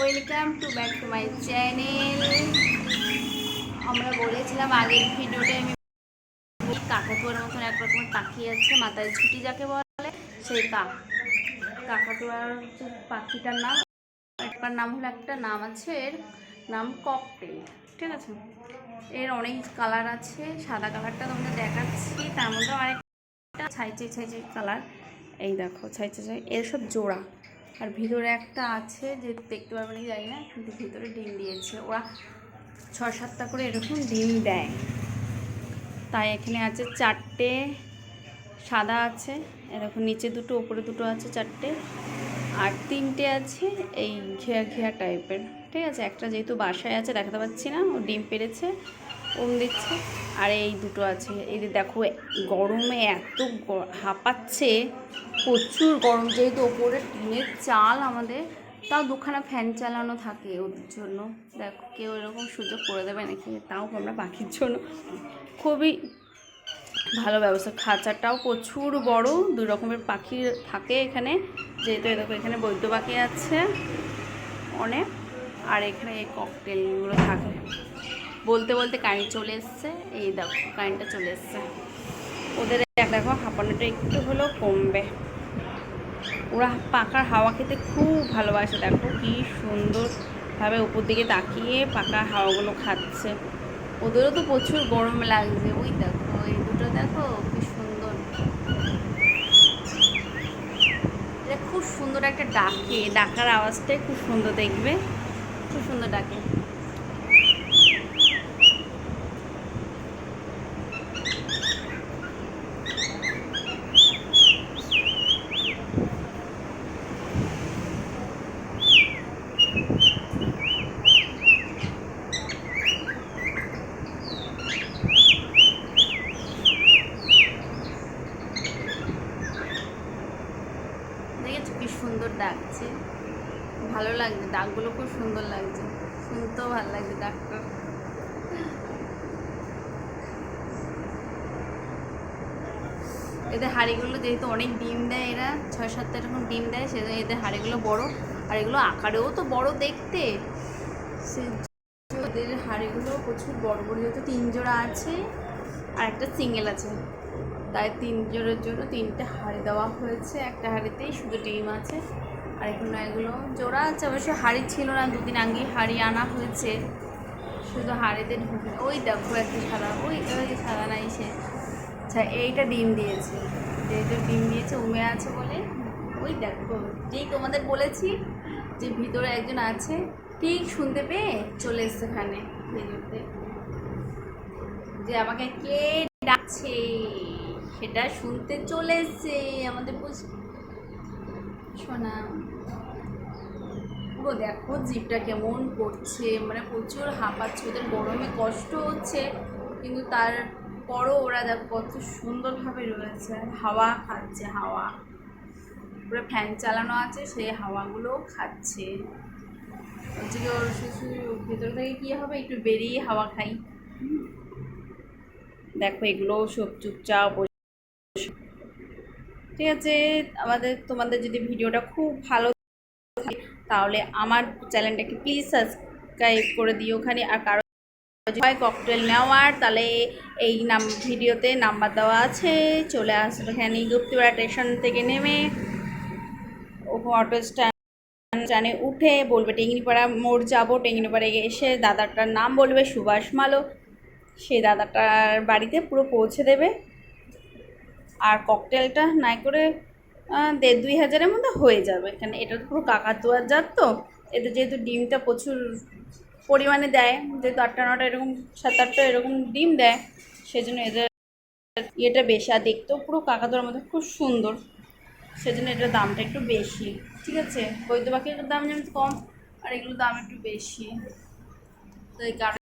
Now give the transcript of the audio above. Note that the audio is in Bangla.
Welcome to back to my channel. আমরা বলেছিলাম আগের ভিডিওতে আমি কাকাতুয়ার মতন রকমের পাখি আছে, মাথায় ছুটি যাকে বলে, সেই কাক কাকাতুয়ার পাখিটার নাম, একটার নাম হলো একটা, নাম আছে এর নাম ককটেল, ঠিক আছে? এর অনেক কালার আছে, সাদা কালারটা তোমাদের দেখাচ্ছি, তার মধ্যে আরেকটা ছাইচে ছাইচে কালার, এই দেখো ছাইচে ছাই, এর সব জোড়া। আর ভিতরে একটা আছে যে দেখতে পারবে না জানি না, কিন্তু ভিতরে ডিম দিয়েছে। ওরা ছ সাতটা করে এরকম ডিম দেয়। তাই এখানে আছে চারটে, সাদা আছে এরকম নিচে দুটো উপরে দুটো আছে চারটে, আর তিনটে আছে এই ঘেয়া ঘেয়া টাইপের ঠিক আছে? একটা যেহেতু বাসায় আছে, দেখাতে পাচ্ছি না, ও ডিম পেরেছে। ওম দিচ্ছে। আর এই দুটো আছে। এই যে দেখো, গরমে এত হাঁপাচ্ছে, প্রচুর গরম। যেহেতু ওপরে টিনের চাল আমাদের, তাও দুখানা ফ্যান চালানো থাকে ওদের জন্য। দেখো, কেউ এরকম সুযোগ করে দেবে নাকি? তাও আমরা পাখির জন্য। খুবই ভালো ব্যবস্থা। খাঁচাটাও প্রচুর বড়, দুই রকমের পাখি থাকে এখানে। যেহেতু এরকম এখানে বৈদ্য পাখি আছে অনেক। আর এখানে এই ককটেলগুলো থাকে। বলতে বলতে কারেন্ট চলে এসছে। এই দেখো কারেন্টটা চলে এসছে। ওদের দেখো, হাঁপানোটা একটু হলেও কমবে। ওরা পাখার হাওয়া খেতে খুব ভালোবাসে, দেখো কি সুন্দরভাবে উপর দিকে তাকিয়ে পাকা হাওয়াগুলো খাচ্ছে। ওদেরও তো প্রচুর গরম লাগছে, ওই দেখো, এই দুটো দেখো, কি সুন্দর। এটা খুব সুন্দর একটা ডাকে, ডাকার আওয়াজটাই খুব সুন্দর দেখবে। খুব সুন্দর ডাকে দেখেছ কি সুন্দর ডাকছে। ভালো লাগছে, ডাকগুলো খুব সুন্দর লাগছে। শুনতেও ভালো লাগছে ডাকটা। এদের হাঁড়িগুলো যেহেতু অনেক ডিম দেয় এরা, ছয় সাতটা এরকম ডিম দেয়, সেজন্য এদের হাঁড়িগুলো বড়। আর এগুলো আকারেও তো বড় দেখতে। সে এদের হাঁড়িগুলো প্রচুর বড় বড়, যেহেতু তিন জোড়া আছে, আর একটা সিঙ্গেল আছে। তাই তিন জোড়ের জন্য তিনটে হাঁড়ি দেওয়া হয়েছে। একটা হাঁড়িতেই শুধু ডিম আছে, আর এগুলো এগুলো জোড়া আছে, অবশ্য হাঁড়ি ছিল না, দুদিন আগে হাঁড়ি আনা হয়েছে। শুধু হাঁড়িতে ঢুকে ওই দেখো, একটা সাদা, ওই ওই সাদা নাই সে আচ্ছা এইটা ডিম দিয়েছে। যেহেতু ডিম দিয়েছে, উমে আছে বলে, ওই দেখো, যেই তোমাদের বলেছি যে ভিতরে একজন আছে, ঠিক শুনতে পেয়ে চলে এসছে এখানে যে আমাকে কে ডাকছে, সেটা শুনতে চলে এসছে আমাদের শোনা। পুরো দেখো জিপটা কেমন করছে মানে প্রচুর হাঁপাচ্ছে, ওদের গরমে কষ্ট হচ্ছে, কিন্তু তারপরও ওরা দেখো কত সুন্দরভাবে রয়েছে, হাওয়া খাচ্ছে, হাওয়া। পুরো ফ্যান চালানো আছে সেই হাওয়াগুলোও খাচ্ছে। হচ্ছে ওর শুধু ভেতর থেকে কী হবে? একটু বেরিয়ে হাওয়া খাই। দেখো এগুলো সব চুপচাপ ঠিক আছে, আমাদের, তোমাদের যদি ভিডিওটা খুব ভালো তাহলে আমার চ্যানেলটাকে প্লিজ সাবস্ক্রাইব করে দিও ওখানে। আর কারও হয় ককটেল নেওয়ার, তাহলে এই নাম, ভিডিওতে নাম্বার দেওয়া আছে। চলে আসবে এখানে গুপ্তিপাড়া স্টেশন থেকে নেমে। অটো স্ট্যান্ড স্ট্যান্ডে উঠে বলবে টেঙ্গিপাড়া মোড় যাব। টেঙ্গিপাড়া এসে দাদাটার নাম বলবে, সুভাষ মালো। সেই দাদাটার বাড়িতে পুরো পৌঁছে দেবে। আর ককটেলটা নাই করে দেড় দুই হাজারের মধ্যে হয়ে যাবে। এখানে এটা পুরো কাকাতুয়ার জাত তো। এদের যেহেতু ডিমটা প্রচুর পরিমাণে দেয়, যেহেতু আটটা, নটা এরকম, সাত আটটা এরকম ডিম দেয়, সেজন্য এদের ইয়েটা বেশি। আর দেখতেও পুরো কাকাতুয়ার মধ্যে খুব সুন্দর। সেজন্য এটার দামটা একটু বেশি। ঠিক আছে? বৈদ্য পাখির দাম যেমন কম, আর এগুলোর দাম একটু বেশি। তো এই কারণে